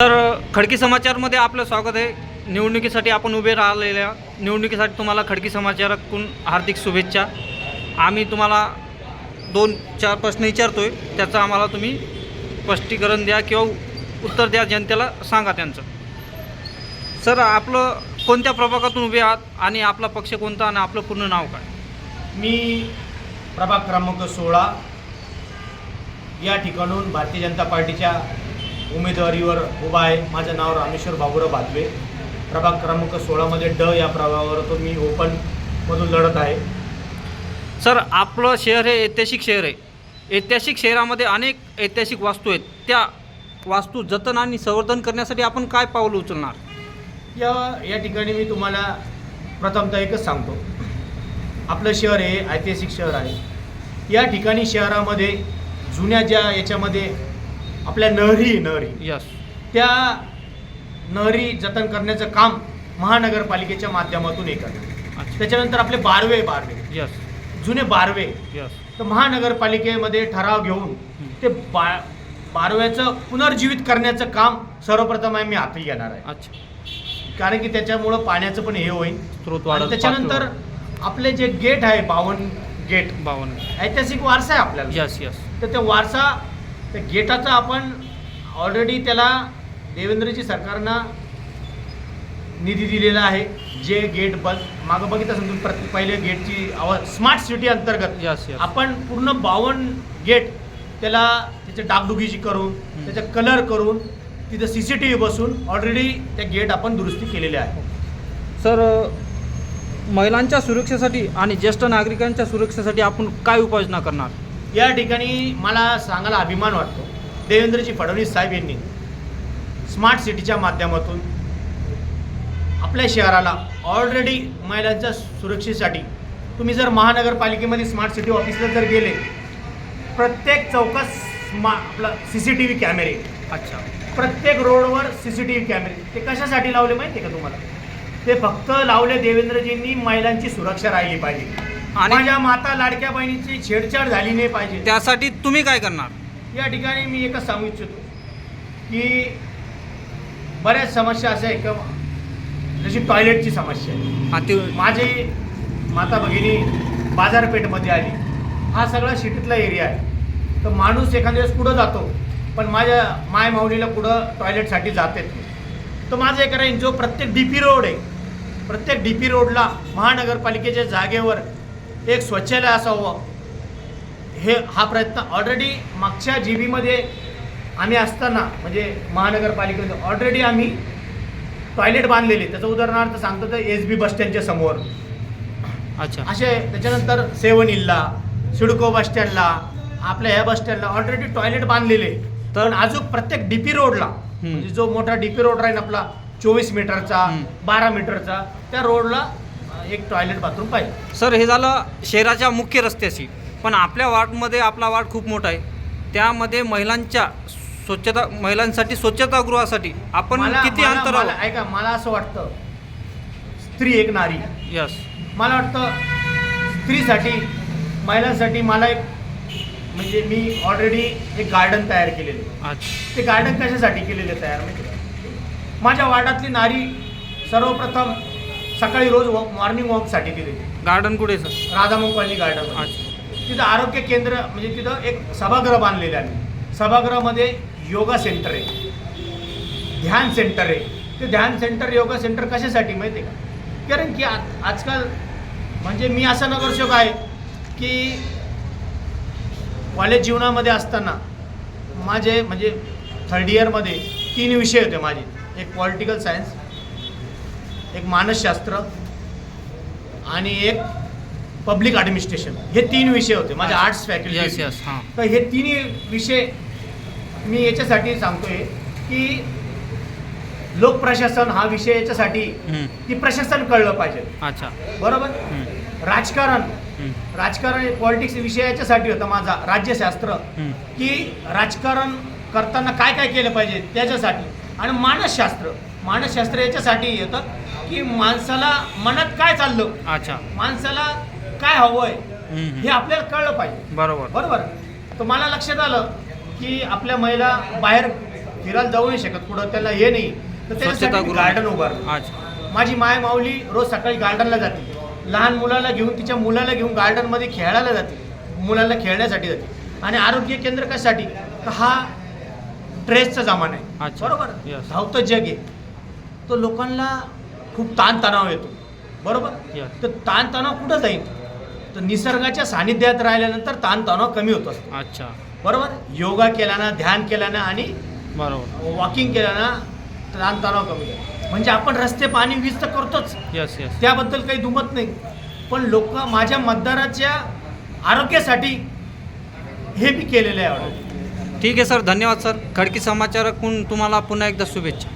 तर खडकी समाचारमध्ये आपलं स्वागत आहे. निवडणुकीसाठी आपण उभे राहिलेल्या निवडणुकीसाठी तुम्हाला खडकी समाचाराकडून हार्दिक शुभेच्छा. आम्ही तुम्हाला दोन चार प्रश्न विचारतो आहे त्याचं आम्हाला तुम्ही स्पष्टीकरण द्या किंवा उत्तर द्या जनतेला सांगा त्यांचं. सर आपलं कोणत्या प्रभागातून उभे आहात आणि आपला पक्ष कोणता आणि आपलं पूर्ण नाव काय? मी प्रभाग क्रमांक सोळा. या ठिकाणून भारतीय जनता पार्टीच्या उमेदवारीवर उभा आहे. माझं नाव रामेश्वर बाबुराव भादवे प्रभाग क्रमांक सोळामध्ये ड या प्रभागावर मी ओपनमधून लढत आहे. सर आपलं शहर हे ऐतिहासिक शहर आहे. ऐतिहासिक शहरामध्ये अनेक ऐतिहासिक वास्तू आहेत. त्या वास्तू जतन आणि संवर्धन करण्यासाठी आपण काय पाऊल उचलणार? या या ठिकाणी मी तुम्हाला प्रथमतः एकच सांगतो. आपलं शहर हे ऐतिहासिक शहर आहे. या ठिकाणी शहरामध्ये जुन्या ज्या याच्यामध्ये आपल्या नहरी नहरी. यस त्या नहरी जतन करण्याचं काम महानगरपालिकेच्या माध्यमातून हे करतात. त्याच्यानंतर आपले बारवे बारवे. यस जुने बारवे. यस तर महानगरपालिकेमध्ये ठराव घेऊन ते बा बारव्याचं पुनर्जीवित करण्याचं काम सर्वप्रथम आहे मी हाती घेणार आहे. अच्छा. कारण की त्याच्यामुळं पाण्याचं पण हे होईल. स्रोत त्याच्यानंतर आपले जे गेट आहे बावन गेट. बावन्न ऐतिहासिक वारसा आहे आपल्याला. यस यस तर ते वारसा त्या गेटाचा आपण ऑलरेडी त्याला देवेंद्रजी सरकारनं निधी दिलेला आहे. जे गेट बंद मागं बघितलं असेल तुम्ही प्रत्येक पहिले गेटची आवाज स्मार्ट सिटी अंतर्गत. आपण पूर्ण बावन्न गेट त्याला त्याच्या डागडुगीची करून त्याचा कलर करून तिथं सी सी टी व्ही बसून ऑलरेडी त्या गेट आपण दुरुस्ती केलेले आहे सर महिलांच्या सुरक्षेसाठी आणि ज्येष्ठ नागरिकांच्या सुरक्षेसाठी आपण काय उपाययोजना करणार? या ठिकाणी मला सांगायला अभिमान वाटतो. देवेंद्रजी फडणवीस साहेब यांनी स्मार्ट सिटीच्या माध्यमातून आपल्या शहराला ऑलरेडी महिलांच्या सुरक्षेसाठी तुम्ही जर महानगरपालिकेमध्ये स्मार्ट सिटी ऑफिसला जर गेले प्रत्येक चौकात स्मा आपला सी सी टी व्ही कॅमेरे अच्छा. प्रत्येक रोडवर सी सी टी व्ही कॅमेरे ते कशासाठी लावले माहिती आहे का तुम्हाला? ते फक्त लावले देवेंद्रजींनी महिलांची सुरक्षा राहिली पाहिजे. आणि माझ्या माता लाडक्या बहिणीची छेडछाड झाली नाही पाहिजे. त्यासाठी तुम्ही काय करणार? या ठिकाणी मी एकच सांगू इच्छितो की बऱ्याच समस्या अशा आहे का? जशी टॉयलेटची समस्या आहे. माझी माता भगिनी बाजारपेठमध्ये आली. हा सगळा सिटीतला एरिया आहे. तर माणूस एखाद्या वेळेस कुठं जातो पण माझ्या माय माऊलीला कुठं टॉयलेटसाठी जात येत नाही. तर माझं एक राहीन जो प्रत्येक डी पी रोड आहे प्रत्येक डी पी रोडला महानगरपालिकेच्या जागेवर एक शौचालय असावं. हे हा प्रयत्न ऑलरेडी मागच्या जी बीमध्ये आम्ही असताना म्हणजे महानगरपालिकेमध्ये ऑलरेडी आम्ही टॉयलेट बांधलेले. त्याचं उदाहरणार्थ सांगतो तर एस बी बसस्टँडच्या समोर. अच्छा. असे त्याच्यानंतर सेवन हिलला सिडको बस स्टँडला आपल्या ह्या बस स्टँडला ऑलरेडी टॉयलेट बांधलेले. तर अजून प्रत्येक डीपी रोडला म्हणजे जो मोठा डीपी रोड राहील आपला चोवीस मीटरचा. बारा मीटरचा त्या रोडला एक टॉयलेट बाथरूम पाहिजे. सर हे झालं शहराच्या मुख्य रस्त्याशी. पण आपल्या वार्डमध्ये आपला वार्ड खूप मोठा आहे. त्यामध्ये महिलांच्या स्वच्छता महिलांसाठी स्वच्छतागृहासाठी आपण मला- किती मला- अंतरावर मला- ऐका मला असं वाटतं स्त्री एक नारी. यस मला वाटतं स्त्रीसाठी महिलांसाठी मला एक म्हणजे मी ऑलरेडी एक गार्डन तयार केलेलं आहे. अच्छा. ते गार्डन कशासाठी केलेले तयार माहिती का? माझ्या वार्डातली नारी सर्वप्रथम सकाळी रोज वॉक मॉर्निंग वॉकसाठी गेलेली गार्डन कुठे सर राधामोहन कॉलनी गार्डन तिथं आरोग्य केंद्र म्हणजे तिथं एक सभागृह बांधलेलं आहे सभागृहामध्ये योगा सेंटर आहे. ध्यान सेंटर आहे. ते ध्यान सेंटर योगा सेंटर कशासाठी माहिती आहे का? कारण की आजकाल म्हणजे मी असा नगरसेवक आहे की कॉलेज जीवनामध्ये असताना माझे म्हणजे थर्ड इयरमध्ये तीन विषय होते माझे. एक पॉलिटिकल सायन्स एक मानसशास्त्र आणि एक पब्लिक ॲडमिनिस्ट्रेशन हे तीन विषय होते. माझे आर्ट्स फॅकल्टी तर हे तिन्ही विषय मी याच्यासाठी सांगतोय की लोकप्रशासन हा विषय याच्यासाठी. की प्रशासन कळलं पाहिजे. अच्छा. बरोबर. राजकारण. राजकारण पॉलिटिक्स विषय याच्यासाठी होता माझा राज्यशास्त्र. की राजकारण करताना काय काय केलं पाहिजे त्याच्यासाठी. आणि मानसशास्त्र. मानसशास्त्र याच्यासाठी येतं की माणसाला मनात काय चाललं? अच्छा. माणसाला काय हवंय. हे आपल्याला कळलं पाहिजे. बरोबर. बरोबर? तर मला लक्षात आलं की आपल्या महिला बाहेर फिरायला जाऊ नाही शकत पुढं त्याला हे नाही. तर त्याच्यासाठी. गार्डन उभारलं अच्छा. माझी माय माऊली रोज सकाळी गार्डनला जाते. लहान मुलाला घेऊन तिच्या मुलाला घेऊन गार्डनमध्ये खेळायला जाते. मुलाला खेळण्यासाठी जाते. आणि आरोग्य केंद्र कशासाठी? तर हा ट्रेसचा जमाना आहे. बरोबर. धावतं जग आहे. तो लोकांना खूप ताणतणाव येतो. बरोबर. तर ताणतणाव कुठं जाईल? तर निसर्गाच्या सानिध्यात राहिल्यानंतर ताणतणाव कमी होत अच्छा. बरोबर? योगा केल्यानं ध्यान केल्यानं आणि बरोबर. वॉकिंग केल्यानं ताणतणाव कमी होतो. म्हणजे आपण रस्ते पाणी वीज तर करतोच. यस यस त्याबद्दल काही दुमत नाही. पण लोक माझ्या मतदाराच्या आरोग्यासाठी हे बी केलेलं आहे. ऑर्डर ठीक आहे सर. धन्यवाद सर. खडकी समाचारकडून तुम्हाला पुन्हा एकदा शुभेच्छा.